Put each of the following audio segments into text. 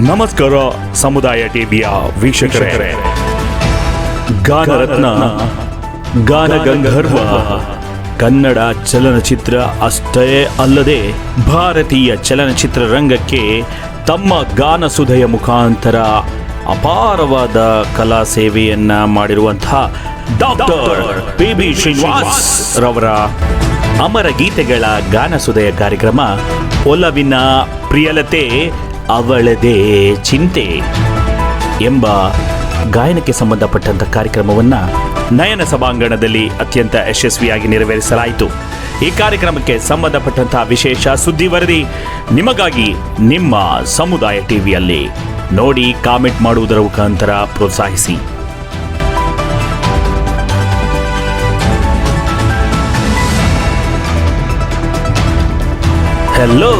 ನಮಸ್ಕಾರ ಸಮುದಾಯ ಟಿವಿಯ ವೀಕ್ಷಕರೇ. ಗಾನರತ್ನ ಗಾನ ಗಂಧರ್ವ ಕನ್ನಡ ಚಲನಚಿತ್ರ ಅಷ್ಟೇ ಅಲ್ಲದೆ ಭಾರತೀಯ ಚಲನಚಿತ್ರ ರಂಗಕ್ಕೆ ತಮ್ಮ ಗಾನ ಸುಧೆಯ ಮುಖಾಂತರ ಅಪಾರವಾದ ಕಲಾ ಸೇವೆಯನ್ನ ಮಾಡಿರುವಂತಹ ಡಾಕ್ಟರ್ ಪಿ ಬಿ ಶ್ರೀನಿವಾಸ್ ರವರ ಅಮರ ಗೀತೆಗಳ ಗಾನ ಸುಧೆಯ ಕಾರ್ಯಕ್ರಮ ಒಲವಿನ ಪ್ರಿಯಲತೆ ಅವಳದೇ ಚಿಂತೆ ಎಂಬ ಗಾಯನಕ್ಕೆ ಸಂಬಂಧಪಟ್ಟಂಥ ಕಾರ್ಯಕ್ರಮವನ್ನು ನಯನ ಸಭಾಂಗಣದಲ್ಲಿ ಅತ್ಯಂತ ಯಶಸ್ವಿಯಾಗಿ ನೆರವೇರಿಸಲಾಯಿತು ಈ ಕಾರ್ಯಕ್ರಮಕ್ಕೆ ಸಂಬಂಧಪಟ್ಟಂತಹ ವಿಶೇಷ ಸುದ್ದಿ ವರದಿ ನಿಮಗಾಗಿ ನಿಮ್ಮ ಸಮುದಾಯ ಟಿವಿಯಲ್ಲಿ ನೋಡಿ ಕಾಮೆಂಟ್ ಮಾಡುವುದರ ಮುಖಾಂತರ ಪ್ರೋತ್ಸಾಹಿಸಿ ಹಲೋ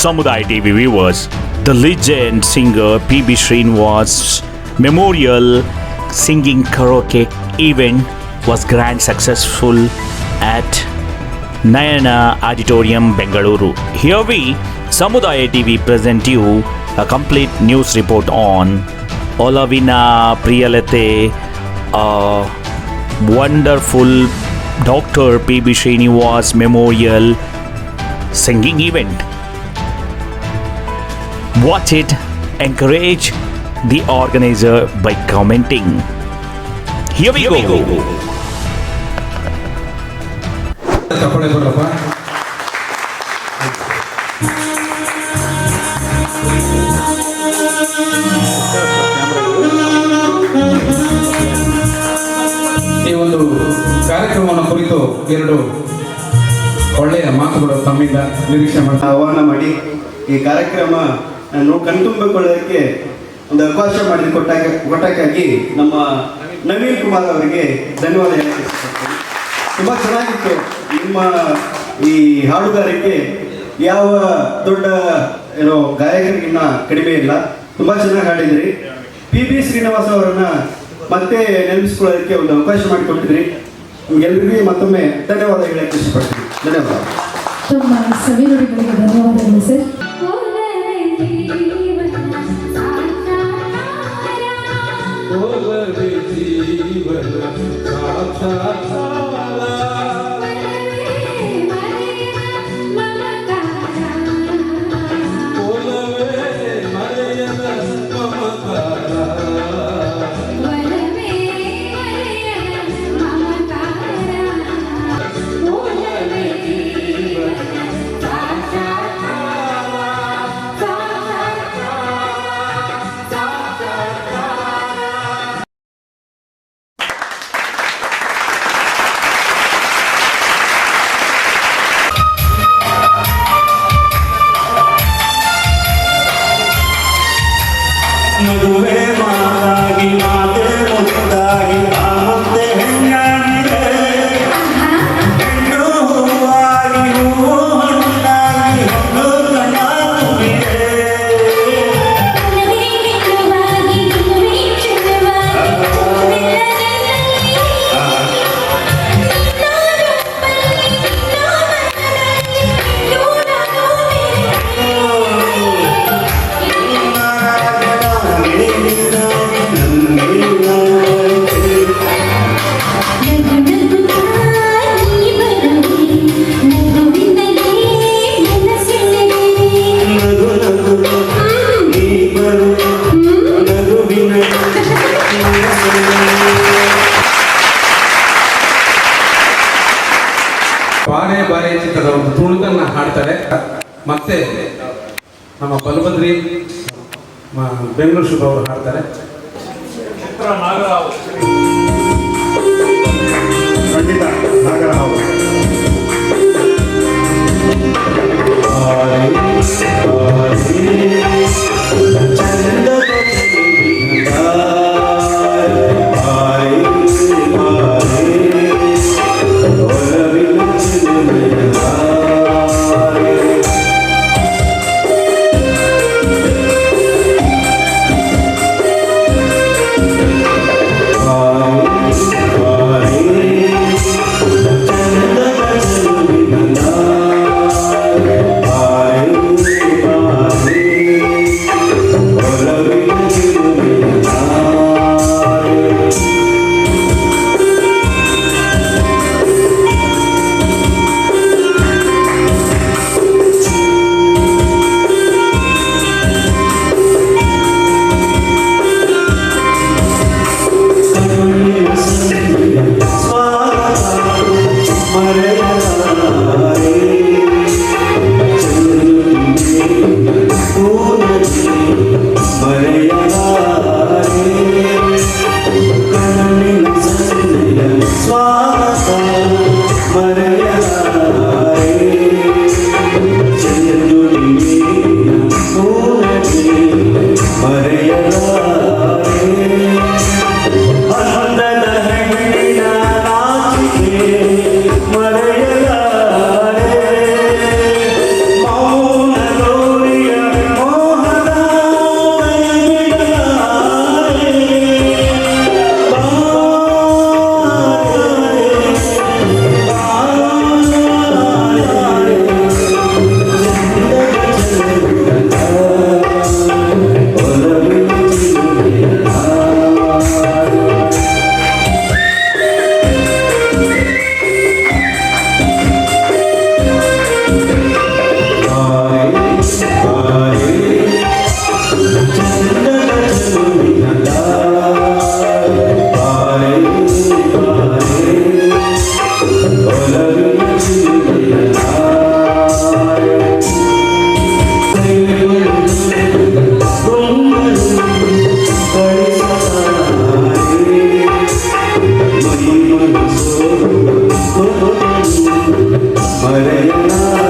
ಸಮುದಾಯ TV viewers. The legend singer P.B. Srinivas Memorial Singing Karaoke event was grand successful at Nayana Auditorium, Bengaluru. Here we, Samudaya TV, present you a complete news report on Olavina Priyalate, a wonderful Dr. P.B. Srinivas Memorial singing event. Watch it, encourage the organizer by commenting. Here we go. ಈ ಒಂದು ಕಾರ್ಯಕ್ರಮವನ್ನು ಕುರಿತು ಎರಡು ಒಳ್ಳೆಯ ಮಾತುಗಳು ತಮ್ಮಿಂದ ನಿರೀಕ್ಷೆ ಮಾಡ್ತಾ ಆಹ್ವಾನ ಮಾಡಿ ಈ ಕಾರ್ಯಕ್ರಮ ನಾನು ಕಣ್ತುಂಬಿಕೊಳ್ಳೋದಕ್ಕೆ ಒಂದು ಅವಕಾಶ ಮಾಡಿ ಕೊಟ್ಟಾಗ ಕೊಟ್ಟಕ್ಕಾಗಿ ನಮ್ಮ ನವೀನ್ ಕುಮಾರ್ ಅವರಿಗೆ ಧನ್ಯವಾದ ತುಂಬ ಚೆನ್ನಾಗಿತ್ತು ನಿಮ್ಮ ಈ ಹಾಡುಗಾರಿಕೆ. ಯಾವ ದೊಡ್ಡ, ಏನೋ, ಗಾಯಕರಿಗಿನ್ನ ಕಡಿಮೆ ಇಲ್ಲ. ತುಂಬ ಚೆನ್ನಾಗಿ ಹಾಡಿದ್ರಿ. ಪಿ ಬಿ ಶ್ರೀನಿವಾಸ ಅವರನ್ನ ಮತ್ತೆ ನೆನಪಿಸ್ಕೊಳ್ಳೋದಕ್ಕೆ ಒಂದು ಅವಕಾಶ ಮಾಡಿಕೊಟ್ಟಿದ್ರಿ. ನಿಮ್ಗೆಲ್ರಿಗೂ ಮತ್ತೊಮ್ಮೆ ಧನ್ಯವಾದ ಹೇಳಕ್ಕೆ ಇಷ್ಟಪಡ್ತೀನಿ. ಧನ್ಯವಾದ. ಧನ್ಯವಾದಗಳು ಸರ್. Thank you. ಬಾರೆ ಬಾರೆ ಚಿತ್ರದ ಒಂದು ತುಣುಕನ್ನು ಹಾಡ್ತಾರೆ. ಮತ್ತೆ ನಮ್ಮ ಬಲಭದ್ರಿ ಬೆಂಗಳೂರು ಶುಭ ಅವರು ಹಾಡ್ತಾರೆ. ಖಂಡಿತ ನಾಗರಾವ್. love.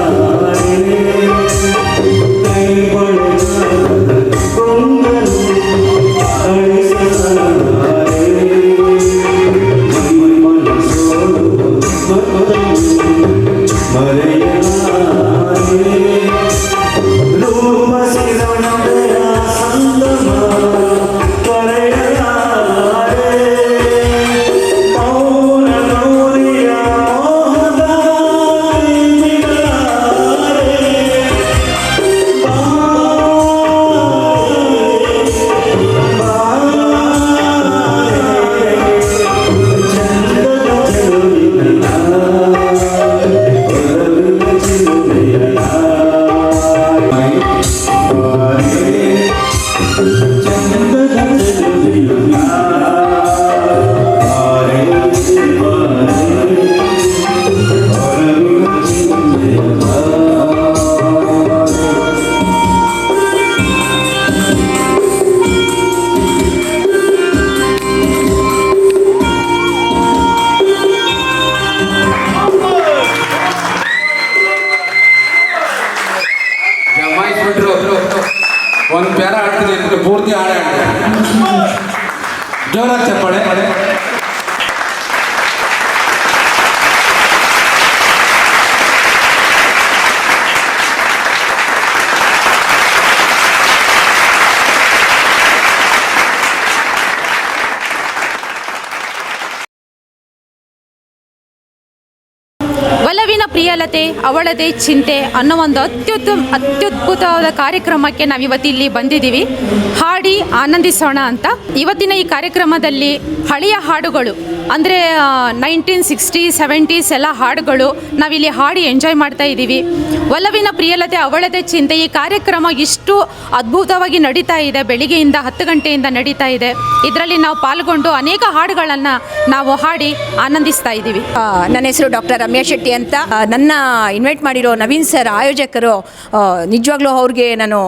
பயன்பட ಪ್ರಿಯಲತೆ ಅವಳದೇ ಚಿಂತೆ ಅನ್ನೋ ಒಂದು ಅತ್ಯುತ್ತಮ, ಅತ್ಯದ್ಭುತವಾದ ಕಾರ್ಯಕ್ರಮಕ್ಕೆ ನಾವು ಇವತ್ತು ಇಲ್ಲಿ ಬಂದಿದ್ದೀವಿ. ಹಾಡಿ ಆನಂದಿಸೋಣ ಅಂತ. ಇವತ್ತಿನ ಈ ಕಾರ್ಯಕ್ರಮದಲ್ಲಿ ಹಳೆಯ ಹಾಡುಗಳು ಅಂದರೆ ನೈನ್ಟೀನ್ ಸಿಕ್ಸ್ಟಿ ಸೆವೆಂಟೀಸ್ ಎಲ್ಲ ಹಾಡುಗಳು ನಾವಿಲ್ಲಿ ಹಾಡಿ ಎಂಜಾಯ್ ಮಾಡ್ತಾ ಇದ್ದೀವಿ. ಒಲವಿನ ಪ್ರಿಯಲತೆ, ಅವಳದ ಚಿಂತೆ, ಈ ಕಾರ್ಯಕ್ರಮ ಇಷ್ಟು ಅದ್ಭುತವಾಗಿ ನಡೀತಾ ಇದೆ. ಬೆಳಿಗ್ಗೆಯಿಂದ ಹತ್ತು ಗಂಟೆಯಿಂದ ನಡೀತಾ ಇದೆ. ಇದರಲ್ಲಿ ನಾವು ಪಾಲ್ಗೊಂಡು ಅನೇಕ ಹಾಡುಗಳನ್ನು ನಾವು ಹಾಡಿ ಆನಂದಿಸ್ತಾ ಇದ್ದೀವಿ. ನನ್ನ ಹೆಸರು ಡಾಕ್ಟರ್ ರಮ್ಯಾ ಶೆಟ್ಟಿ ಅಂತ. ನನ್ನ ಇನ್ವೈಟ್ ಮಾಡಿರೋ ನವೀನ್ ಸರ್ ಆಯೋಜಕರು ನಿಜವಾಗ್ಲೂ ಅವ್ರಿಗೆ ನಾನು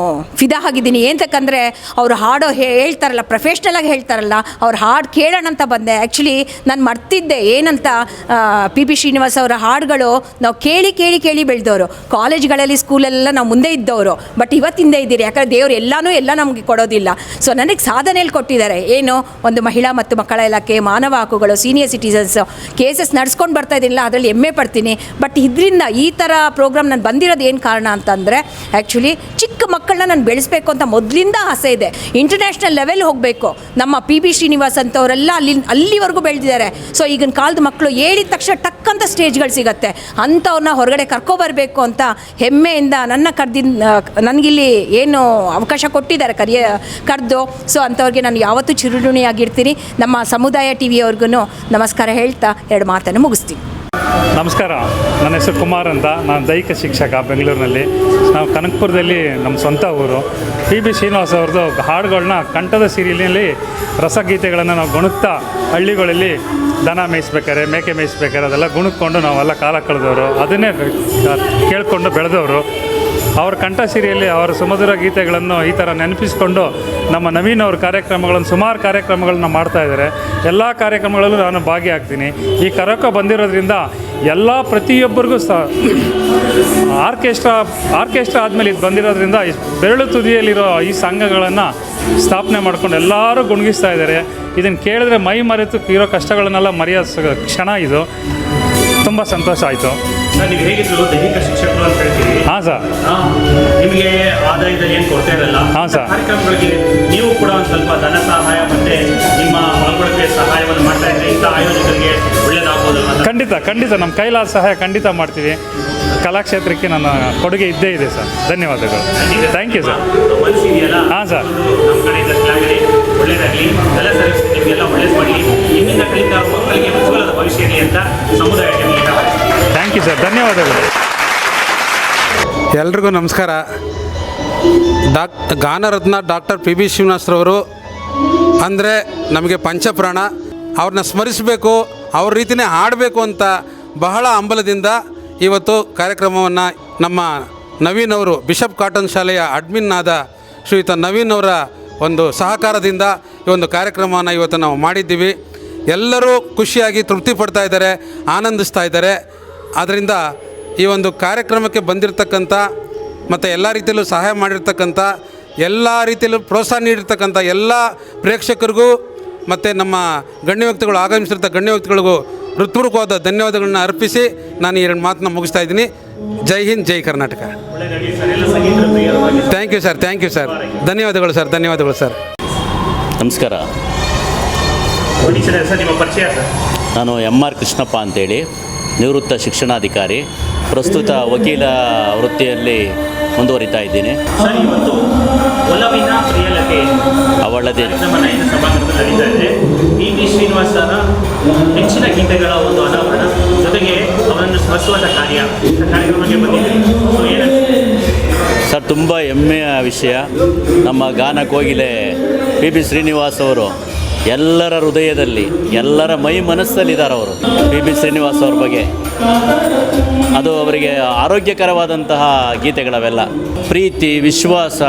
ಫಿದಾ ಆಗಿದ್ದೀನಿ. ಏನಂತಕ್ಕಂದರೆ, ಅವರು ಹಾಡೋ ಹೇಳ್ತಾರಲ್ಲ ಪ್ರೊಫೆಷ್ನಲ್ ಆಗಿ ಹೇಳ್ತಾರಲ್ಲ, ಅವ್ರು ಹಾಡು ಕೇಳೋಣ ಅಂತ ಬಂದೆ. ಆ್ಯಕ್ಚುಲಿ ನಾನು ಮರ್ತಿದ್ದೆ. ಏನಂತ ಪಿ ಪಿ ಶ್ರೀನಿವಾಸ್ ಅವರ ಹಾಡುಗಳು ನಾವು ಕೇಳಿ ಕೇಳಿ ಕೇಳಿ ಬೆಳೆದವರು. ಕಾಲೇಜ್ಗಳಲ್ಲಿ ಸ್ಕೂಲೆಲ್ಲ ನಾವು ಮುಂದೆ ಇದ್ದವರು. ಬಟ್ ಇವತ್ತಿಂದ ಇದ್ದೀರಿ. ಯಾಕಂದರೆ ದೇವರು ಎಲ್ಲನೂ ಎಲ್ಲ ನಮಗೆ ಕೊಡೋದಿಲ್ಲ. ಸೊ ನನಗೆ ಸಾಧನೆಯಲ್ಲಿ ಕೊಟ್ಟಿದ್ದಾರೆ. ಏನು? ಒಂದು ಮಹಿಳಾ ಮತ್ತು ಮಕ್ಕಳ ಇಲಾಖೆ, ಮಾನವ ಹಕ್ಕುಗಳು ಸೀನಿಯರ್ ಸಿಟಿಸನ್ಸ್ ಕೇಸಸ್ ನಡ್ಸ್ಕೊಂಡು ಬರ್ತಾ ಇದ್ದಿಲ್ಲ ಅದರಲ್ಲಿ ಹೆಮ್ಮೆ ಪಡ್ತೀನಿ. ಬಟ್ ಇದರಿಂದ ಈ ಥರ ಪ್ರೋಗ್ರಾಮ್ ನಾನು ಬಂದಿರೋದು ಏನು ಕಾರಣ ಅಂತಂದರೆ ಆ್ಯಕ್ಚುಲಿ ಚಿಕ್ಕ ಮಕ್ಕಳನ್ನ ನಾನು ಬೆಳೆಸಬೇಕು ಅಂತ ಮೊದಲಿಂದ ಆಸೆ ಇದೆ. ಇಂಟರ್ನ್ಯಾಷನಲ್ ಲೆವೆಲ್ ಹೋಗಬೇಕು. ನಮ್ಮ ಪಿ ಬಿ ಶ್ರೀನಿವಾಸ್ ಅಂತವರೆಲ್ಲ ಅಲ್ಲಿ ಅಲ್ಲಿವರೆಗೂ ಬೆಳೆದಿದ್ದಾರೆ. ಸೊ ಈಗಿನ ಕಾಲದ ಮಕ್ಕಳು ಹೇಳಿದ ತಕ್ಷಣ ಟಕ್ ಅಂತ ಸ್ಟೇಜ್ಗಳು ಸಿಗುತ್ತೆ. ಅಂಥವ್ರನ್ನ ಹೊರಗಡೆ ಕರ್ಕೊಬರ್ಬೇಕು ಅಂತ ಹೆಮ್ಮೆಯಿಂದ ನನ್ನ ಕರೆದಿದ್ದ ನನಗಿಲ್ಲಿ ಏನು ಅವಕಾಶ ಕೊಟ್ಟಿದ್ದಾರೆ ಕರಿಯ, ಕರೆದು. ಸೊ ಅಂಥವ್ರಿಗೆ ನಾನು ಯಾವತ್ತೂ ಚಿರುಣಿಯಾಗಿರ್ತೀನಿ ನಮ್ಮ ಸಮುದಾಯ ಟಿ ವಿಯವ್ರಿಗೂ ನಮಸ್ಕಾರ ಹೇಳ್ತಾ ಎರಡು ಮಾತನ್ನು ಮುಗಿಸ್ತೀನಿ. ನಮಸ್ಕಾರ. ನನ್ನ ಹೆಸರು ಕುಮಾರ್ ಅಂತ. ನಾನು ದೈಹಿಕ ಶಿಕ್ಷಕ ಬೆಂಗಳೂರಿನಲ್ಲಿ. ನಾವು ಕನಕಪುರದಲ್ಲಿ ನಮ್ಮ ಸ್ವಂತ ಊರು. ಪಿ. ಬಿ. ಶ್ರೀನಿವಾಸ್ ಅವ್ರದ್ದು ಹಾಡುಗಳನ್ನ ಕಂಠದ ಸೀರಿಯಲಿನಲ್ಲಿ ರಸಗೀತೆಗಳನ್ನು ನಾವು ಗುಣುಕ್ತಾ ಹಳ್ಳಿಗಳಲ್ಲಿ ದನ ಮೇಯಿಸ್ಬೇಕಾರೆ ಮೇಕೆ ಮೇಯಿಸ್ಬೇಕಾರೆ ಅದೆಲ್ಲ ಗುಣಕ್ಕೊಂಡು ನಾವೆಲ್ಲ ಕಾಲ ಕಳೆದವರು. ಅದನ್ನೇ ಕೇಳಿಕೊಂಡು ಬೆಳೆದವರು. ಅವ್ರ ಕಂಠಸಿರಿಯಲ್ಲಿ ಅವರ ಸುಮಧುರ ಗೀತೆಗಳನ್ನು ಈ ಥರ ನೆನಪಿಸ್ಕೊಂಡು ನಮ್ಮ ನವೀನ್ ಅವ್ರ ಕಾರ್ಯಕ್ರಮಗಳನ್ನು, ಸುಮಾರು ಕಾರ್ಯಕ್ರಮಗಳನ್ನ ಮಾಡ್ತಾ ಇದ್ದಾರೆ. ಎಲ್ಲ ಕಾರ್ಯಕ್ರಮಗಳಲ್ಲೂ ನಾನು ಭಾಗಿಯಾಗ್ತೀನಿ. ಈ ಕರಕ ಬಂದಿರೋದ್ರಿಂದ ಎಲ್ಲ ಪ್ರತಿಯೊಬ್ಬರಿಗೂ ಸಹ ಆರ್ಕೆಸ್ಟ್ರಾ ಆರ್ಕೆಸ್ಟ್ರಾ ಆದಮೇಲೆ ಇದು ಬಂದಿರೋದ್ರಿಂದ ಬೆರಳು ತುದಿಯಲ್ಲಿರೋ ಈ ಸಂಘಗಳನ್ನು ಸ್ಥಾಪನೆ ಮಾಡ್ಕೊಂಡು ಎಲ್ಲರೂ ಗುಣಗಿಸ್ತಾ ಇದ್ದಾರೆ. ಇದನ್ನು ಕೇಳಿದ್ರೆ ಮೈ ಮರೆತು ಇರೋ ಕಷ್ಟಗಳನ್ನೆಲ್ಲ ಮರೆಯೋ ಕ್ಷಣ ಇದು. ತುಂಬ ಸಂತೋಷ ಆಯಿತು. ಸರ್ ನೀವು ಹೇಗಿದ್ರು ದೈಹಿಕ ಶಿಕ್ಷಕರು ಅಂತ ಹೇಳ್ತೀವಿ ಹಾಂ ಸರ್. ನಿಮಗೆ ಆದಾಯದ ಏನು ಕೊಡ್ತಾ ಇರಲ್ಲ? ಹಾಂ, ಸರ್. ಕಾರ್ಯಕ್ರಮಗಳಿಗೆ ನೀವು ಕೂಡ ಒಂದು ಸ್ವಲ್ಪ ಧನ ಸಹಾಯ ಮತ್ತೆ ನಿಮ್ಮ ಪಾಲ್ಗೊಳ್ಳಕ್ಕೆ ಸಹಾಯವನ್ನು ಮಾಡ್ತಾ ಇದ್ರೆ ಇಂಥ ಆಯೋಜಕರಿಗೆ ಒಳ್ಳೇದಾಗ್ಬೋದಲ್ವಾ ಖಂಡಿತ ಖಂಡಿತ. ನಮ್ಮ ಕೈಲಾದ ಸಹಾಯ ಖಂಡಿತ ಮಾಡ್ತೀವಿ. ಕಲಾಕ್ಷೇತ್ರಕ್ಕೆ ನನ್ನ ಕೊಡುಗೆ ಇದ್ದೇ ಇದೆ ಸರ್. ಧನ್ಯವಾದಗಳು. ಥ್ಯಾಂಕ್ ಯು ಸರ್ ಹಾಂ, ಸರ್. ನಮ್ಮ ಕಡೆಯಿಂದ ಒಳ್ಳೇದಾಗಲಿ. ಎಲ್ಲ ಸರ್ವಿಸ್ ನಿಮಗೆಲ್ಲ ಒಳ್ಳೇದು ಮಾಡಿ ಕಡೆಯಿಂದ ಮಕ್ಕಳಿಗೆ ಉಜ್ವಲದ ಭವಿಷ್ಯ ಇರಲಿ ಅಂತ ಸಮುದಾಯ ಥ್ಯಾಂಕ್ ಯು ಸರ್ ಧನ್ಯವಾದಗಳು. ಎಲ್ರಿಗೂ ನಮಸ್ಕಾರ. ಡಾಕ್ ಗಾನರತ್ನ ಡಾಕ್ಟರ್ ಪಿ ಬಿ ಶಿವನಾಸ್ರವರು ಅಂದರೆ ನಮಗೆ ಪಂಚಪ್ರಾಣ. ಅವ್ರನ್ನ ಸ್ಮರಿಸಬೇಕು ಅವ್ರ ರೀತಿಯೇ ಹಾಡಬೇಕು ಅಂತ ಬಹಳ ಹಂಬಲದಿಂದ ಇವತ್ತು ಕಾರ್ಯಕ್ರಮವನ್ನು ನಮ್ಮ ನವೀನ್ ಅವರು ಬಿಷಪ್ ಕಾಟನ್ ಶಾಲೆಯ ಅಡ್ಮಿನ್ ಆದ ಶ್ರೀಯುತ ನವೀನ್ ಅವರ ಒಂದು ಸಹಕಾರದಿಂದ ಈ ಒಂದು ಕಾರ್ಯಕ್ರಮವನ್ನು ಇವತ್ತು ನಾವು ಮಾಡಿದ್ದೀವಿ. ಎಲ್ಲರೂ ಖುಷಿಯಾಗಿ ತೃಪ್ತಿ ಪಡ್ತಾ ಇದ್ದಾರೆ, ಆನಂದಿಸ್ತಾ ಇದ್ದಾರೆ. ಆದ್ದರಿಂದ ಈ ಒಂದು ಕಾರ್ಯಕ್ರಮಕ್ಕೆ ಬಂದಿರತಕ್ಕಂಥ ಮತ್ತು ಎಲ್ಲ ರೀತಿಯಲ್ಲೂ ಸಹಾಯ ಮಾಡಿರ್ತಕ್ಕಂಥ, ಎಲ್ಲ ರೀತಿಯಲ್ಲೂ ಪ್ರೋತ್ಸಾಹ ನೀಡಿರ್ತಕ್ಕಂಥ ಎಲ್ಲ ಪ್ರೇಕ್ಷಕರಿಗೂ ಮತ್ತು ನಮ್ಮ ಗಣ್ಯ ವ್ಯಕ್ತಿಗಳು, ಆಗಮಿಸಿರ್ತಕ್ಕ ಗಣ್ಯ ವ್ಯಕ್ತಿಗಳಿಗೂ ಹೃತ್ಪೂರ್ವಕವಾದ ಧನ್ಯವಾದಗಳನ್ನ ಅರ್ಪಿಸಿ ನಾನು ಎರಡು ಮಾತನ್ನ ಮುಗಿಸ್ತಾ ಇದ್ದೀನಿ. Jai Hind, Jai Karnataka. Thank you sir thank you sir ಧನ್ಯವಾದಗಳು ಸರ್ ಧನ್ಯವಾದಗಳು ಸರ್ ನಮಸ್ಕಾರ. ನಾನು ಎಂ ಆರ್ ಕೃಷ್ಣಪ್ಪ ಅಂತೇಳಿ, ನಿವೃತ್ತ ಶಿಕ್ಷಣಾಧಿಕಾರಿ. ಪ್ರಸ್ತುತ ವಕೀಲ ವೃತ್ತಿಯಲ್ಲಿ ಮುಂದುವರಿತಾ ಇದ್ದೀನಿ. ಅವಳದೇ. ಶ್ರೀನಿವಾಸರ ಹೆಚ್ಚಿನ ಗೀತೆಗಳ ಒಂದು ಅನಾವರಣ ಜೊತೆಗೆ ಅವರನ್ನು ಸ್ಮರಿಸುವಂಥ ಕಾರ್ಯ ಕಾರ್ಯಕ್ರಮಕ್ಕೆ ಬಂದಿದೆ. ಸರ್, ತುಂಬ ಹೆಮ್ಮೆಯ ವಿಷಯ. ನಮ್ಮ ಗಾನ ಕೋಗಿಲೆ ಪಿ ಬಿ ಶ್ರೀನಿವಾಸ್ ಅವರು ಎಲ್ಲರ ಹೃದಯದಲ್ಲಿ, ಎಲ್ಲರ ಮೈ ಮನಸ್ಸಲ್ಲಿದ್ದಾರೆ ಅವರು ಪಿ ಬಿ ಶ್ರೀನಿವಾಸ್ ಅವ್ರ ಬಗ್ಗೆ. ಅದು ಅವರಿಗೆ ಆರೋಗ್ಯಕರವಾದಂತಹ ಗೀತೆಗಳವೆಲ್ಲ. ಪ್ರೀತಿ, ವಿಶ್ವಾಸ,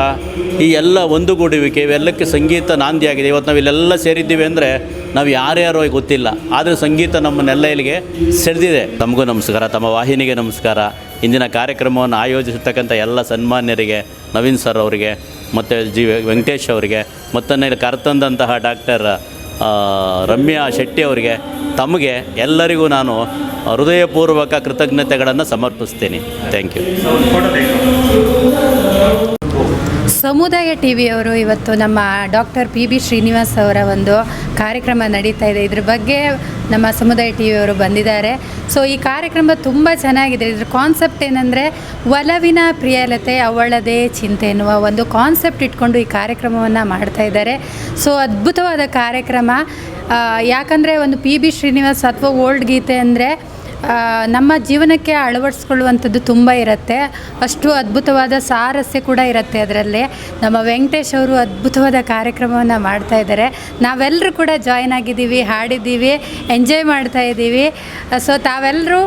ಈ ಎಲ್ಲ ಒಂದುಗೂಡುವಿಕೆ, ಇವೆಲ್ಲಕ್ಕೆ ಸಂಗೀತ ನಾಂದಿಯಾಗಿದೆ. ಇವತ್ತು ನಾವು ಇಲ್ಲೆಲ್ಲ ಸೇರಿದ್ದೀವಿ ಅಂದರೆ ನಾವು ಯಾರ್ಯಾರೋ ಗೊತ್ತಿಲ್ಲ, ಆದರೆ ಸಂಗೀತ ನಮ್ಮನ್ನೆಲ್ಲ ಇಲ್ಲಿಗೆ ಸೆಳೆದಿದೆ. ತಮಗೂ ನಮಸ್ಕಾರ. ತಮ್ಮ ವಾಹಿನಿಗೆ ನಮಸ್ಕಾರ. ಇಂದಿನ ಕಾರ್ಯಕ್ರಮವನ್ನು ಆಯೋಜಿಸಿರ್ತಕ್ಕಂಥ ಎಲ್ಲ ಸನ್ಮಾನ್ಯರಿಗೆ, ನವೀನ್ ಸರ್ ಅವರಿಗೆ, ಮತ್ತು ಜಿ ವೆಂಕಟೇಶ್ ಅವರಿಗೆ ಮತ್ತನ್ನೇ ಕರೆತಂದಂತಹ ಡಾಕ್ಟರ್ ರಮ್ಯಾ ಶೆಟ್ಟಿ ಅವರಿಗೆ, ತಮಗೆ ಎಲ್ಲರಿಗೂ ನಾನು ಹೃದಯಪೂರ್ವಕ ಕೃತಜ್ಞತೆಗಳನ್ನು ಸಮರ್ಪಿಸ್ತೀನಿ. Thank you. ಸಮುದಾಯ ಟಿ ವಿಯವರು ಇವತ್ತು ನಮ್ಮ ಡಾಕ್ಟರ್ ಪಿ ಬಿ ಶ್ರೀನಿವಾಸ್ ಅವರ ಒಂದು ಕಾರ್ಯಕ್ರಮ ನಡೀತಾ ಇದೆ. ಇದ್ರ ಬಗ್ಗೆ ನಮ್ಮ ಸಮುದಾಯ ಟಿ ವಿಯವರು ಬಂದಿದ್ದಾರೆ. ಸೊ ಈ ಕಾರ್ಯಕ್ರಮ ತುಂಬ ಚೆನ್ನಾಗಿದೆ. ಇದ್ರ ಕಾನ್ಸೆಪ್ಟ್ ಏನಂದರೆ ಒಲವಿನ ಪ್ರಿಯಲತೆ ಅವಳದೇ ಚಿಂತೆ ಎನ್ನುವ ಒಂದು ಕಾನ್ಸೆಪ್ಟ್ ಇಟ್ಕೊಂಡು ಈ ಕಾರ್ಯಕ್ರಮವನ್ನು ಮಾಡ್ತಾ ಇದ್ದಾರೆ. ಸೊ ಅದ್ಭುತವಾದ ಕಾರ್ಯಕ್ರಮ. ಯಾಕಂದರೆ ಒಂದು ಪಿ ಬಿ ಶ್ರೀನಿವಾಸ್ ಅಥವಾ ಓಲ್ಡ್ ಗೀತೆ ಅಂದರೆ ನಮ್ಮ ಜೀವನಕ್ಕೆ ಅಳವಡಿಸ್ಕೊಳ್ಳುವಂಥದ್ದು ತುಂಬ ಇರುತ್ತೆ. ಅಷ್ಟು ಅದ್ಭುತವಾದ ಸಾರಸ್ಯ ಕೂಡ ಇರುತ್ತೆ ಅದರಲ್ಲಿ. ನಮ್ಮ ವೆಂಕಟೇಶ್ ಅವರು ಅದ್ಭುತವಾದ ಕಾರ್ಯಕ್ರಮವನ್ನು ಮಾಡ್ತಾ ಇದ್ದಾರೆ. ನಾವೆಲ್ಲರೂ ಕೂಡ ಜಾಯ್ನ್ ಆಗಿದ್ದೀವಿ, ಹಾಡಿದ್ದೀವಿ ಎಂಜಾಯ್ ಮಾಡ್ತಾ ಇದ್ದೀವಿ. ಸೊ ತಾವೆಲ್ಲರೂ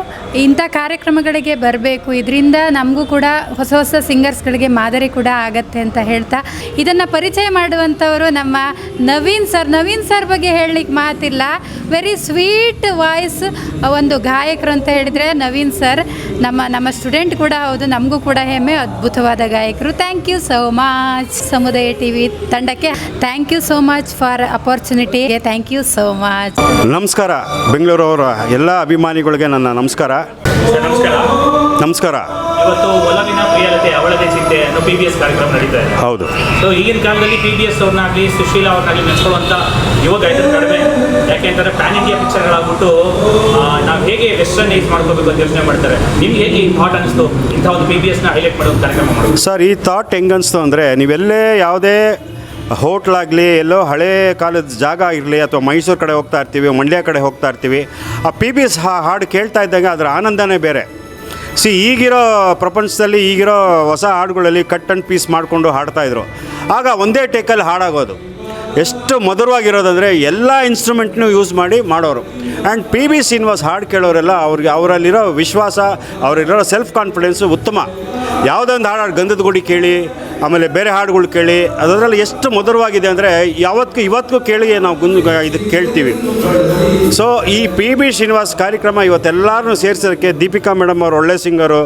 ಇಂಥ ಕಾರ್ಯಕ್ರಮಗಳಿಗೆ ಬರಬೇಕು. ಇದರಿಂದ ನಮಗೂ ಕೂಡ ಹೊಸ ಹೊಸ ಸಿಂಗರ್ಸ್ಗಳಿಗೆ ಮಾದರಿ ಕೂಡ ಆಗತ್ತೆ ಅಂತ ಹೇಳ್ತಾ. ಇದನ್ನು ಪರಿಚಯ ಮಾಡುವಂಥವರು ನಮ್ಮ ನವೀನ್ ಸರ್. ನವೀನ್ ಸರ್ ಬಗ್ಗೆ ಹೇಳಲಿಕ್ಕೆ ಮಾತಿಲ್ಲ. ವೆರಿ ಸ್ವೀಟ್ ವಾಯ್ಸ್ ಒಂದು ಗಾಯಕರು ಅಂತ ಹೇಳಿದರೆ ನವೀನ್ ಸರ್ ನಮ್ಮ ನಮ್ಮ ಸ್ಟೂಡೆಂಟ್ ಕೂಡ ಹೌದು ನಮಗೂ ಕೂಡ ಹೆಮ್ಮೆ ಅದ್ಭುತವಾದ ಗಾಯಕರು. ಥ್ಯಾಂಕ್ ಯು ಸೋ ಮಚ್ ಸಮುದಾಯ ಟಿ ವಿ ತಂಡಕ್ಕೆ. Thank you so much for opportunity thank you so much ನಮಸ್ಕಾರ ಬೆಂಗಳೂರವರ ಎಲ್ಲ ಅಭಿಮಾನಿಗಳಿಗೆ ನನ್ನ ನಮಸ್ಕಾರ. ಸರ್ ನಮಸ್ಕಾರ. ನಮಸ್ಕಾರ. ಇವತ್ತು ಒಲವಿನ ಪ್ರಿಯಲತೆ ಅವಳದೇ ಚಿಂತೆ ಅನ್ನೋ ಪಿ ಬಿ ಎಸ್ ಕಾರ್ಯಕ್ರಮ ನಡೀತಾ ಇದೆ. ಹೌದು. ಸೊ ಈಗಿನ ಕಾಲದಲ್ಲಿ ಪಿ ಬಿ ಎಸ್ ಅವ್ರನ್ನಾಗಲಿ ಸುಶೀಲಾ ಅವ್ರನ್ನಾಗಲಿ ಮೆಚ್ಕೊಳ್ಳುವಂಥ ಯುವ ಗಾಯಕರು ಕಡಿಮೆ. ಯಾಕೆಂತಂದ್ರೆ ಪ್ಯಾನ್ ಇಂಡಿಯಾ ಪಿಕ್ಚರ್ಗಳಾಗ್ಬಿಟ್ಟು ನಾವು ಹೇಗೆ ವೆಸ್ಟರ್ನೈಸ್ ಮಾಡ್ಕೋಬೇಕು ಅಂತ ಯೋಚನೆ ಮಾಡ್ತಾರೆ. ನಿಮ್ಗೆ ಹೇಗೆ ಥಾಟ್ ಅನಿಸ್ತು ಇಂಥ ಒಂದು ಬಿ ಬಿ ಹೈಲೈಟ್ ಮಾಡೋ ಕಾರ್ಯಕ್ರಮ ಮಾಡೋದು? ಸರ್, ಈ ಥಾಟ್ ಹೆಂಗನ್ಸ್ತು ಅಂದರೆ, ನೀವೆಲ್ಲೇ ಯಾವುದೇ ಹೋಟ್ಲಾಗಲಿ ಎಲ್ಲೋ ಹಳೆ ಕಾಲದ ಜಾಗ ಇರಲಿ, ಅಥವಾ ಮೈಸೂರು ಕಡೆ ಹೋಗ್ತಾ ಇರ್ತೀವಿ, ಮಂಡ್ಯ ಕಡೆ ಹೋಗ್ತಾ ಇರ್ತೀವಿ, ಆ ಪಿ ಬಿ ಎಸ್ ಹಾಡು ಕೇಳ್ತಾ ಇದ್ದಾಗ ಅದರ ಆನಂದನೇ ಬೇರೆ. ಸಿ ಈಗಿರೋ ಪ್ರಪಂಚದಲ್ಲಿ ಈಗಿರೋ ಹೊಸ ಹಾಡುಗಳಲ್ಲಿ ಕಟ್ ಆ್ಯಂಡ್ ಪೀಸ್ ಮಾಡಿಕೊಂಡು ಹಾಡ್ತಾಯಿದ್ರು ಆಗ ಒಂದೇ ಟೇಕಲ್ಲಿ ಹಾಡಾಗೋದು. ಎಷ್ಟು ಮಧುರವಾಗಿರೋದಂದರೆ ಎಲ್ಲ ಇನ್ಸ್ಟ್ರೂಮೆಂಟ್ನೂ ಯೂಸ್ ಮಾಡಿ ಮಾಡೋರು. ಆ್ಯಂಡ್ ಪಿ ಬಿ ಶ್ರೀನಿವಾಸ್ ಹಾಡು ಕೇಳೋರೆಲ್ಲ ಅವ್ರಿಗೆ ಅವರಲ್ಲಿರೋ ವಿಶ್ವಾಸ, ಅವರಲ್ಲಿರೋ ಸೆಲ್ಫ್ ಕಾನ್ಫಿಡೆನ್ಸು ಉತ್ತಮ. ಯಾವುದೋ ಒಂದು ಹಾಡು ಗಂಧದ ಗುಡಿ ಕೇಳಿ, ಆಮೇಲೆ ಬೇರೆ ಹಾಡುಗಳು ಕೇಳಿ ಅದರಲ್ಲಿ ಎಷ್ಟು ಮಧುರವಾಗಿದೆ ಅಂದರೆ ಯಾವತ್ತಿಗೂ ಇವತ್ತಿಗೂ ಕೇಳಿ ನಾವು ಗುಂದು ಇದಕ್ಕೆ ಕೇಳ್ತೀವಿ. ಸೊ ಈ ಪಿ ಬಿ ಶ್ರೀನಿವಾಸ್ ಕಾರ್ಯಕ್ರಮ ಇವತ್ತೆಲ್ಲರನ್ನೂ ಸೇರಿಸೋದಕ್ಕೆ ದೀಪಿಕಾ ಮೇಡಮ್ ಅವರು ಒಳ್ಳೆ ಸಿಂಗರು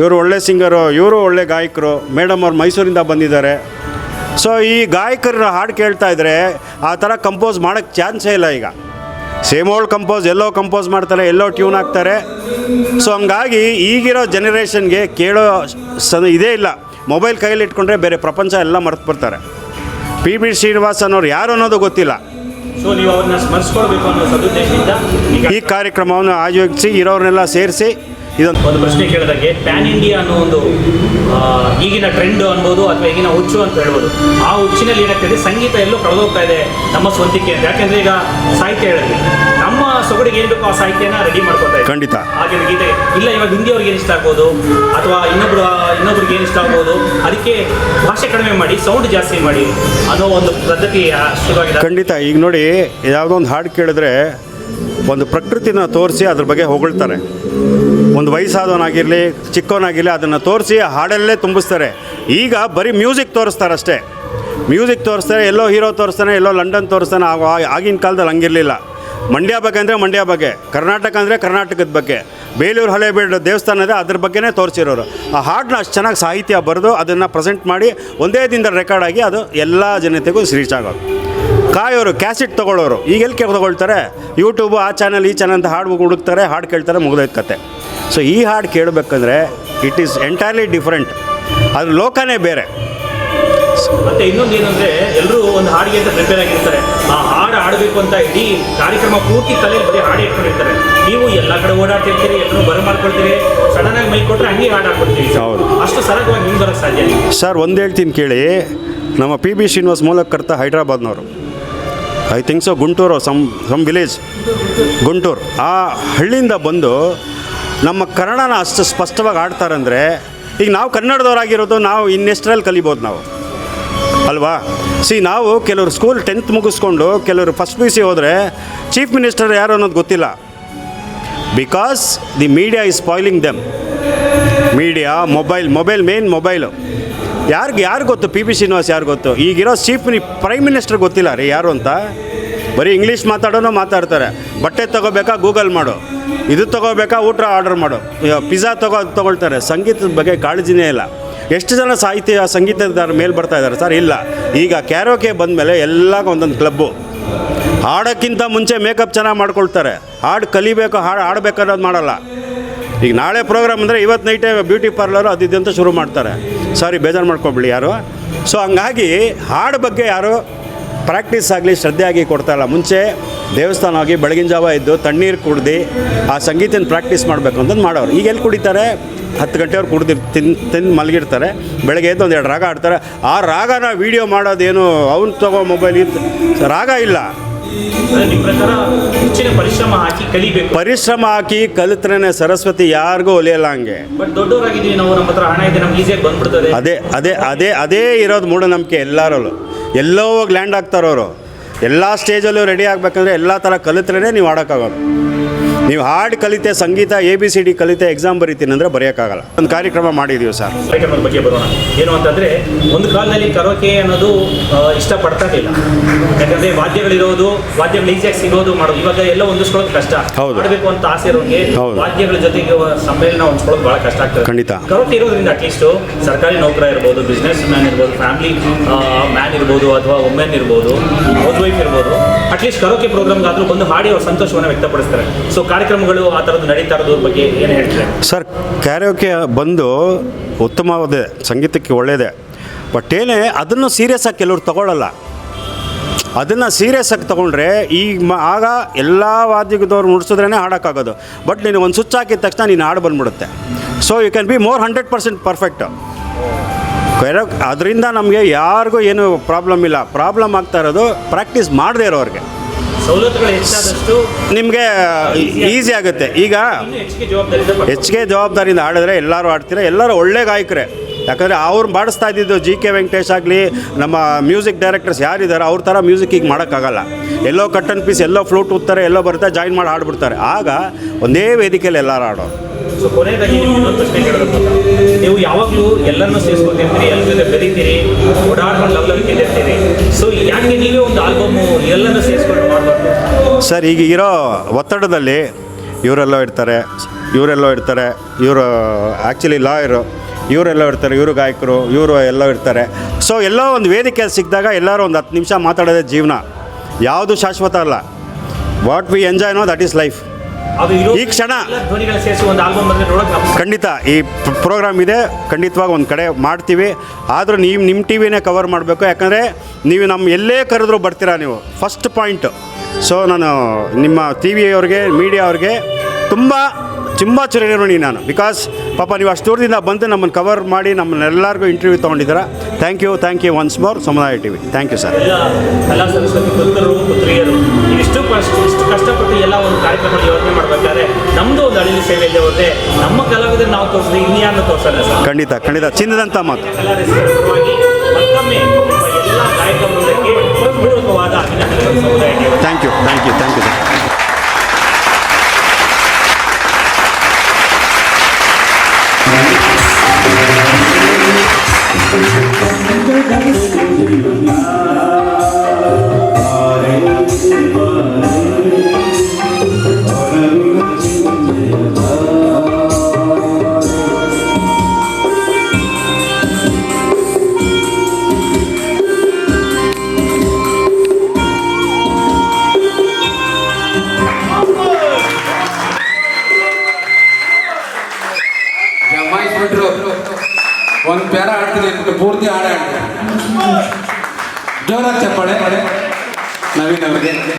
ಇವರು ಒಳ್ಳೆ ಸಿಂಗರು ಇವರು ಒಳ್ಳೆ ಗಾಯಕರು, ಮೇಡಮ್ ಅವ್ರು ಮೈಸೂರಿಂದ ಬಂದಿದ್ದಾರೆ. ಸೊ ಈ ಗಾಯಕರ ಹಾಡು ಕೇಳ್ತಾ ಇದ್ದರೆ ಆ ಥರ ಕಂಪೋಸ್ ಮಾಡೋಕ್ಕೆ ಚಾನ್ಸೇ ಇಲ್ಲ ಈಗ. ಸೇಮ್ ಓಲ್ಡ್ ಕಂಪೋಸ್ ಎಲ್ಲೋ ಕಂಪೋಸ್ ಮಾಡ್ತಾರೆ ಎಲ್ಲೋ ಟ್ಯೂನ್ ಹಾಕ್ತಾರೆ. ಸೊ ಹಂಗಾಗಿ ಈಗಿರೋ ಜನ್ರೇಷನ್ಗೆ ಕೇಳೋ ಸ ಇದೇ ಇಲ್ಲ. ಮೊಬೈಲ್ ಕೈಯಲ್ಲಿ ಇಟ್ಕೊಂಡ್ರೆ ಬೇರೆ ಪ್ರಪಂಚ ಎಲ್ಲ ಮರೆತು ಬರ್ತಾರೆ ಪಿ ಬಿ ಶ್ರೀನಿವಾಸ್ ಅನ್ನೋರು ಯಾರು ಅನ್ನೋದು ಗೊತ್ತಿಲ್ಲ. ಈ ಕಾರ್ಯಕ್ರಮವನ್ನು ಆಯೋಜಿಸಿ ಇರೋರನ್ನೆಲ್ಲ ಸೇರಿಸಿ ಇದೊಂದು ಒಂದು ಪ್ರಶ್ನೆ ಕೇಳಿದಾಗೆ ಪ್ಯಾನ್ ಇಂಡಿಯಾ ಅನ್ನೋ ಒಂದು ಈಗಿನ ಟ್ರೆಂಡ್ ಅನ್ಬೋದು ಅಥವಾ ಈಗಿನ ಹುಚ್ಚು ಅಂತ ಹೇಳ್ಬೋದು. ಆ ಹುಚ್ಚಿನಲ್ಲಿ ಏನಾಗ್ತದೆ? ಸಂಗೀತ ಎಲ್ಲೋ ಕಳೆದೋಗ್ತಾ ಇದೆ ನಮ್ಮ ಸ್ವಂತಿಕೆ ಅಂತ. ಯಾಕೆಂದ್ರೆ ಈಗ ಸಾಹಿತ್ಯ ಹೇಳಿದ್ರೆ ನಮ್ಮ ಸೊಗಡಿಗೆ ಏನು ಬೇಕೋ ಆ ಸಾಹಿತ್ಯನ ರೆಡಿ ಮಾಡ್ಕೊತಾ ಇದೆ ಖಂಡಿತ. ಹಾಗೆ ಗೀತೆ. ಇಲ್ಲ ಇವಾಗ ಹಿಂದಿಯವ್ರಿಗೆ ಏನು ಇಷ್ಟ ಆಗ್ಬೋದು? ಅಥವಾ ಇನ್ನೊಬ್ರು ಇನ್ನೊಬ್ರಿಗೆ ಏನು ಇಷ್ಟ ಆಗ್ಬೋದು? ಅದಕ್ಕೆ ಭಾಷೆ ಕಡಿಮೆ ಮಾಡಿ ಸೌಂಡ್ ಜಾಸ್ತಿ ಮಾಡಿ ಅನ್ನೋ ಒಂದು ಪದ್ಧತಿ ಶುರುವಾಗಿದೆ. ಖಂಡಿತ. ಈಗ ನೋಡಿ ಯಾವುದೋ ಒಂದು ಹಾಡು ಕೇಳಿದ್ರೆ ಒಂದು ಪ್ರಕೃತಿನ ತೋರಿಸಿ ಅದ್ರ ಬಗ್ಗೆ ಹೊಗಳ್ತಾರೆ. ಒಂದು ವಯಸ್ಸಾದವನಾಗಿರಲಿ, ಚಿಕ್ಕವನಾಗಿರಲಿ ಅದನ್ನು ತೋರಿಸಿ ಹಾಡಲ್ಲೇ ತುಂಬಿಸ್ತಾರೆ. ಈಗ ಬರೀ ಮ್ಯೂಸಿಕ್ ತೋರಿಸ್ತಾರೆ ಅಷ್ಟೇ ಮ್ಯೂಸಿಕ್ ತೋರಿಸ್ತಾರೆ, ಎಲ್ಲೋ ಹೀರೋ ತೋರಿಸ್ತಾನೆ, ಎಲ್ಲೋ ಲಂಡನ್ ತೋರಿಸ್ತಾನೆ ಆಗ ಆಗಿನ ಕಾಲದಲ್ಲಿ ಹಂಗಿರಲಿಲ್ಲ. ಮಂಡ್ಯ ಬಗ್ಗೆ ಅಂದರೆ ಮಂಡ್ಯ ಬಗ್ಗೆ, ಕರ್ನಾಟಕ ಅಂದರೆ ಕರ್ನಾಟಕದ ಬಗ್ಗೆ. ಬೇಲೂರು ಹಳೆಬೀಡು ದೇವಸ್ಥಾನ ಇದೆ, ಅದ್ರ ಬಗ್ಗೆನೇ ತೋರಿಸಿರೋರು. ಆ ಹಾಡನ್ನ ಅಷ್ಟು ಚೆನ್ನಾಗಿ ಸಾಹಿತ್ಯ ಬರೆದು ಅದನ್ನು ಪ್ರೆಸೆಂಟ್ ಮಾಡಿ ಒಂದೇ ದಿನದಲ್ಲಿ ರೆಕಾರ್ಡ್ ಆಗಿ ಅದು ಎಲ್ಲ ಜನತೆಗೂ ರೀಚ್ ಆಗೋದು. ಕಾಯೋರು ಕ್ಯಾಸೆಟ್ ತೊಗೊಳ್ಳೋರು. ಈಗ ಎಲ್ಲಿ ತೊಗೊಳ್ತಾರೆ? ಯೂಟ್ಯೂಬು ಆ ಚಾನಲ್ ಈ ಚಾನಲ್ ಅಂತ ಹಾಡು ಹುಡುಕ್ತಾರೆ, ಹಾಡು ಕೇಳ್ತಾರೆ, ಮುಗಿದೋಯ್ತು ಕತೆ. ಸೊ ಈ ಹಾಡು ಕೇಳಬೇಕಂದ್ರೆ ಇಟ್ ಈಸ್ ಎಂಟೈರ್ಲಿ ಡಿಫ್ರೆಂಟ್ ಅದ್ರ ಲೋಕನೇ ಬೇರೆ. ಮತ್ತೆ ಇನ್ನೊಂದು ಏನಂದ್ರೆ ಎಲ್ಲರೂ ಒಂದು ಹಾಡಿಗೆ ಅಂತ ಪ್ರಿಪೇರ್ ಆಗಿರ್ತಾರೆ. ಆ ಹಾಡು ಆಡಬೇಕು ಅಂತ ಇಡೀ ಕಾರ್ಯಕ್ರಮ ಪೂರ್ತಿ ತಲೆಯಲ್ಲಿ ಬರೀ ಹಾಡು ಇಟ್ಕೊಂಡಿರ್ತಾರೆ. ನೀವು ಎಲ್ಲ ಕಡೆ ಓಡಾಡ್ತಿರ್ತೀರಿ ಎಲ್ಲರೂ ಬರ ಮಾಡ್ಕೊಳ್ತೀರಿ ಸಡನ್ ಆಗಿ ಮೈ ಕೊಟ್ರೆ ಹಂಗೆ ಹಾಡು ಹಾಡ್ಕೊಡ್ತೀವಿ ಹೌದು. ಅಷ್ಟು ಸರಳವಾಗಿ ನಿಮ್ಗೆ ಬರೋಕ್ಕೆ ಸಾಧ್ಯ ಸರ್ ಒಂದು ಹೇಳ್ತೀನಿ ಕೇಳಿ. ನಮ್ಮ ಪಿ ಬಿ ಶ್ರೀನಿವಾಸ್ ಮೂಲಕ ಕರ್ತ ಹೈದ್ರಾಬಾದ್ನವರು. I think so Guntur some some village. Guntur. ಆ ಹಳ್ಳಿಯಿಂದ ಬಂದು ನಮ್ಮ ಕನ್ನಡನ ಅಷ್ಟು ಸ್ಪಷ್ಟವಾಗಿ ಆಡ್ತಾರಂದರೆ ಈಗ ನಾವು ಕನ್ನಡದವರಾಗಿರೋದು ನಾವು ಇನ್ನೆಷ್ಟರಲ್ಲಿ ಕಲಿಬೋದು ನಾವು? ಅಲ್ವಾ? ಸಿ ನಾವು ಕೆಲವರು ಸ್ಕೂಲ್ ಟೆಂತ್ ಮುಗಿಸ್ಕೊಂಡು ಕೆಲವರು ಫಸ್ಟ್ ಪಿ ಸಿ ಹೋದರೆ ಚೀಫ್ ಮಿನಿಸ್ಟರ್ ಯಾರು ಅನ್ನೋದು ಗೊತ್ತಿಲ್ಲ. Because the media is spoiling them media mobile mobile main mobile ಯಾರಿಗೆ ಯಾರು ಗೊತ್ತು? ಪಿ ಬಿ ಶ್ರೀನಿವಾಸ್ ಯಾರು ಗೊತ್ತು? ಈಗಿರೋ ಚೀಫ್ ಮಿನಿ ಪ್ರೈಮ್ ಮಿನಿಸ್ಟರ್ ಗೊತ್ತಿಲ್ಲ. ರೀ ಯಾರು ಅಂತ? ಬರೀ ಇಂಗ್ಲೀಷ್ ಮಾತಾಡೋನು ಮಾತಾಡ್ತಾರೆ. ಬಟ್ಟೆ ತೊಗೋಬೇಕಾ ಗೂಗಲ್ ಮಾಡು. ಇದು ತೊಗೋಬೇಕಾ ಊಟ ಆರ್ಡರ್ ಮಾಡು. ಪಿಜ್ಜಾ ತಗೋ ತೊಗೊಳ್ತಾರೆ. ಸಂಗೀತದ ಬಗ್ಗೆ ಕಾಳಜಿನೇ ಇಲ್ಲ. ಎಷ್ಟು ಜನ ಸಾಹಿತ್ಯ ಸಂಗೀತದ ಮೇಲೆ ಬರ್ತಾ ಇದ್ದಾರೆ ಸರ್? ಇಲ್ಲ. ಈಗ ಕ್ಯಾರೋಕೆ ಬಂದ ಮೇಲೆ ಎಲ್ಲ ಒಂದೊಂದು ಕ್ಲಬ್ಬು ಹಾಡೋಕ್ಕಿಂತ ಮುಂಚೆ ಮೇಕಪ್ ಚೆನ್ನಾಗಿ ಮಾಡ್ಕೊಳ್ತಾರೆ. ಹಾಡು ಕಲಿಬೇಕು, ಹಾಡು ಹಾಡಬೇಕನ್ನೋದು ಮಾಡಲ್ಲ. ಈಗ ನಾಳೆ ಪ್ರೋಗ್ರಾಮ್ ಅಂದರೆ ಇವತ್ತು ನೈಟೇ ಬ್ಯೂಟಿ ಪಾರ್ಲರು ಅದು ಇದು ಅಂತ ಶುರು ಮಾಡ್ತಾರೆ. ಸಾರಿ ಬೇಜಾರು ಮಾಡ್ಕೊಬಿಡಿ ಯಾರು. ಸೊ ಹಂಗಾಗಿ ಹಾಡು ಬಗ್ಗೆ ಯಾರು ಪ್ರಾಕ್ಟೀಸ್ ಆಗಲಿ ಶ್ರದ್ಧೆಯಾಗಿ ಕೊಡ್ತಾ ಇಲ್ಲ. ಮುಂಚೆ ದೇವಸ್ಥಾನ ಹೋಗಿ ಬೆಳಗಿನ ಜಾವ ಇದ್ದು ತಣ್ಣೀರು ಕುಡ್ದು ಆ ಸಂಗೀತನ ಪ್ರಾಕ್ಟೀಸ್ ಮಾಡಬೇಕು ಅಂತಂದು ಮಾಡೋರು. ಈಗ ಎಲ್ಲಿ ಕುಡಿತಾರೆ? ಹತ್ತು ಗಂಟೆವ್ರು ಕುಡ್ದು ತಿನ್ ತಿಂದು ಮಲಗಿರ್ತಾರೆ. ಬೆಳಗ್ಗೆ ಎದ್ದು ಒಂದು ಎರಡು ರಾಗ ಆಡ್ತಾರೆ ಆ ರಾಗನ ವೀಡಿಯೋ ಮಾಡೋದೇನು? ಅವ್ನು ತಗೋ ಮೊಬೈಲ್ ಇತ್ತು ರಾಗ ಇಲ್ಲ. ಪರಿಶ್ರಮ ಹಾಕಿ ಕಲಿಬೇಕು. ಪರಿಶ್ರಮ ಹಾಕಿ ಕಲಿತ್ರೇನೆ ಸರಸ್ವತಿ ಯಾರಿಗೂ ಒಲಿಯಲ್ಲ ಹಂಗೆ. ಅದೇ ಅದೇ ಅದೇ ಅದೇ ಇರೋದು ಮೂಢನಂಬಿಕೆ ಎಲ್ಲರಲ್ಲೂ. ಎಲ್ಲೋ ಹೋಗಿ ಲ್ಯಾಂಡ್ ಆಗ್ತಾರೋರು ಎಲ್ಲ ಸ್ಟೇಜಲ್ಲೂ ರೆಡಿ ಆಗಬೇಕಂದ್ರೆ ಎಲ್ಲ ಥರ ಕಲಿತ್ರೇ ನೀವು ಆಡೋಕ್ಕಾಗೋದು. ನೀವು ಹಾಡು ಕಲಿತೆ ಸಂಗೀತ ಎ ಬಿ ಸಿ ಡಿ ಕಲಿತೆ ಎಕ್ಸಾಮ್ ಬರೀತೀನಿ ಅಂದರೆ ಬರೆಯೋಕ್ಕಾಗಲ್ಲ ಒಂದು ಕಾರ್ಯಕ್ರಮ ಮಾಡಿದೀವಿ ಸರ್ ಕಾರ್ಯಕ್ರಮದ ಬಗ್ಗೆ ಬರೋಣ ಏನು ಅಂತಂದ್ರೆ ಒಂದು ಕಾಲದಲ್ಲಿ ಕರೋಕೆ ಅನ್ನೋದು ಇಷ್ಟ ಇಷ್ಟಪಡ್ತಾ ಇಲ್ಲ ಯಾಕಂದ್ರೆ ವಾದ್ಯಗಳಿರೋದು ವಾದ್ಯಗಳು ಈಸಿಯಾಗಿ ಸಿಗೋದು ಮಾಡೋದು ಇವಾಗ ಎಲ್ಲ ಹೊಂದಿಸ್ಕೊಳ್ಳೋದು ಕಷ್ಟ ಹೌದು. ಮಾಡಬೇಕು ಅಂತ ಆಸೆ ಇರೋರಿಗೆ ಹೌದು. ವಾದ್ಯಗಳ ಜೊತೆಗೆ ಸಮ್ಮೇಳನ ಹೊಂದ್ಕೊಳ್ಳೋದು ಬಹಳ ಕಷ್ಟ ಆಗ್ತದೆ ಖಂಡಿತ. ಕರೋಕೆ ಇರೋದ್ರಿಂದ ಅಟ್ಲೀಸ್ಟ್ ಸರ್ಕಾರಿ ನೌಕರ ಇರ್ಬೋದು ಬಿಸ್ನೆಸ್ ಮ್ಯಾನ್ ಇರ್ಬೋದು ಫ್ಯಾಮಿಲಿ ಮ್ಯಾನ್ ಇರ್ಬೋದು ಅಥವಾ ವುಮೆನ್ ಇರ್ಬೋದು ಹೌಸ್ ವೈಫ್ ಇರ್ಬೋದು ಅಟ್ಲೀಸ್ಟ್ ಕರೋಕೆ ಪ್ರೋಗ್ರಾಮ್ಗಾದರೂ ಬಂದು ಹಾಡಿ ಅವ್ರ ಸಂತೋಷವನ್ನು ವ್ಯಕ್ತಪಡಿಸ್ತಾರೆ. ಸೊ ಕಾರ್ಯಕ್ರಮಗಳು ಆ ಥರದ್ದು ನಡೀತಾ ಇರೋದ್ರ ಬಗ್ಗೆ ಏನು ಹೇಳ್ತಾರೆ? ಸರ್ ಕ್ಯಾರೋಕೆ ಬಂದು ಉತ್ತಮವಾದ ಸಂಗೀತಕ್ಕೆ ಒಳ್ಳೆಯದೇ ಬಟ್ ಏನೇ, ಅದನ್ನು ಸೀರಿಯಸ್ ಆಗಿ ಕೆಲವರು ತಗೊಳ್ಳಲ್ಲ ಅದನ್ನು ಸೀರಿಯಸ್ ಆಗಿ ತೊಗೊಂಡ್ರೆ ಈಗ ಮ, ಆಗ ಎಲ್ಲ ವಾದ್ಯದವ್ರು ನುಡಿಸಿದ್ರೇ ಹಾಡೋಕ್ಕಾಗೋದು. ಬಟ್ ನೀನು ಒಂದು ಸ್ವಿಚ್ ಹಾಕಿದ ತಕ್ಷಣ ನೀನು ಹಾಡು ಬಂದ್ಬಿಡುತ್ತೆ. So you can be more hundred percent perfect ಅದರಿಂದ ನಮಗೆ ಯಾರಿಗೂ ಏನು ಪ್ರಾಬ್ಲಮ್ ಇಲ್ಲ. ಪ್ರಾಬ್ಲಮ್ ಆಗ್ತಾ ಇರೋದು ಪ್ರಾಕ್ಟೀಸ್ ಮಾಡದೇ ಇರೋರಿಗೆ. ನಿಮಗೆ ಈಸಿ ಆಗುತ್ತೆ. ಈಗ. ಹೆಚ್ಚಿಗೆ ಜವಾಬ್ದಾರಿಯಿಂದ ಆಡಿದ್ರೆ ಎಲ್ಲರೂ ಆಡ್ತೀರ? ಎಲ್ಲರೂ ಒಳ್ಳೆ ಗಾಯಕರೇ. ಯಾಕಂದರೆ ಅವ್ರು ಮಾಡಿಸ್ತಾ ಇದ್ದಿದ್ದು ಜಿ ಕೆ ವೆಂಕಟೇಶ್ ಆಗಲಿ ನಮ್ಮ ಮ್ಯೂಸಿಕ್ ಡೈರೆಕ್ಟರ್ಸ್ ಯಾರಿದ್ದಾರೆ ಅವ್ರ ಥರ ಮ್ಯೂಸಿಕ್ ಈಗ ಮಾಡೋಕ್ಕಾಗಲ್ಲ. ಎಲ್ಲೋ ಕಟ್ಟನ್ ಪೀಸ್ ಎಲ್ಲೋ ಫ್ಲೂಟ್ ಉತ್ತಾರೆ ಎಲ್ಲೋ ಬರುತ್ತೆ ಜಾಯಿನ್ ಮಾಡಿ ಹಾಡ್ಬಿಡ್ತಾರೆ. ಆಗ ಒಂದೇ ವೇದಿಕೆಯಲ್ಲಿ ಎಲ್ಲರೂ ಆಡೋರು. ಸೊ ಕೊನೆಯದಾಗಿ ಇನ್ನೊಂದು ಪ್ರಶ್ನೆ ಗೊತ್ತಾ? ನೀವು ಯಾವಾಗಲೂ ಎಲ್ಲರನ್ನೂ ಸೇರಿಸ್ಕೊತಿರ್ತೀರಿ ಎಲ್ಲ ಜೊತೆ ಬೆರೀತೀರಿ, ಓಡಾಡ್ಕೊಂಡು ಲವ್ ಇರ್ತೀರಿ. ಸೊ ಯಾಕೆ ನೀವೇ ಒಂದು ಆಲ್ಬಮ್ ಎಲ್ಲರನ್ನೂ ಸೇರಿಸ್ಕೊಂಡು ಮಾಡಬಾರ್ದು? ಸರ್, ಈಗ ಇರೋ ಒತ್ತಡದಲ್ಲಿ ಇವರೆಲ್ಲೋ ಇರ್ತಾರೆ ಇವರೆಲ್ಲೋ ಇರ್ತಾರೆ, ಇವರು ಆ್ಯಕ್ಚುಲಿ ಲಾಯರು ಇವರೆಲ್ಲೋ ಇರ್ತಾರೆ, ಇವರು ಗಾಯಕರು, ಇವರು ಎಲ್ಲೋ ಇರ್ತಾರೆ. ಸೊ ಎಲ್ಲೋ ಒಂದು ವೇದಿಕೆ ಸಿಕ್ಕಿದಾಗ ಎಲ್ಲರೂ ಒಂದು ಹತ್ತು ನಿಮಿಷ ಮಾತಾಡೋದೇ ಜೀವನ. ಯಾವುದು ಶಾಶ್ವತ ಅಲ್ಲ. What we enjoy no that is life ಈ ಕ್ಷಣ ಖಂಡಿತ ಈ ಪ್ರೋಗ್ರಾಮ್ ಇದೆ ಖಂಡಿತವಾಗಿ ಒಂದು ಕಡೆ ಮಾಡ್ತೀವಿ. ಆದರೂ ನೀವು ನಿಮ್ಮ ಟಿ ವಿನೇ ಕವರ್ ಮಾಡಬೇಕು. ಯಾಕಂದರೆ ನೀವು ನಮ್ಮ ಎಲ್ಲೇ ಕರೆದ್ರೂ ಬರ್ತೀರಾ ನೀವು. ಫಸ್ಟ್ ಪಾಯಿಂಟ್ ಸೊ ನಾನು ನಿಮ್ಮ ಟಿ ವಿಯವ್ರಿಗೆ ಮೀಡಿಯಾ ಅವ್ರಿಗೆ ತುಂಬ ತುಂಬ ಚಿರಋಣಿ ನಾನು. ಬಿಕಾಸ್ ಪಾಪ ನೀವು ಅಷ್ಟು ದೂರದಿಂದ ಬಂದು ನಮ್ಮನ್ನು ಕವರ್ ಮಾಡಿ ನಮ್ಮನ್ನೆಲ್ಲರಿಗೂ interview ತೊಗೊಂಡಿದ್ದೀರಾ. Thank you thank you once more ಸಮುದಾಯ T V thank you sir ಇಷ್ಟು ಕಷ್ಟ ಇಷ್ಟು ಕಷ್ಟಪಟ್ಟು ಎಲ್ಲ ಒಂದು ಕಾರ್ಯಕ್ರಮ ಯೋಚನೆ ಮಾಡಬೇಕಾದ್ರೆ ನಮ್ಮದು ಒಂದು ಅಳಿಲು ಸೇವೆ ಇದೆ ಹೋದ್ರೆ ನಮ್ಮ ಕಲಾವಿದರು ನಾವು ತೋರಿಸಿದ್ರೆ ಇನ್ಯಾರನ್ನು ತೋರಿಸಲ್ಲ ಸರ್? ಖಂಡಿತ ಖಂಡಿತ. ಚಿನ್ನದಂತ ಮಾತು. ಮತ್ತೊಮ್ಮೆ. Thank you thank you thank you sir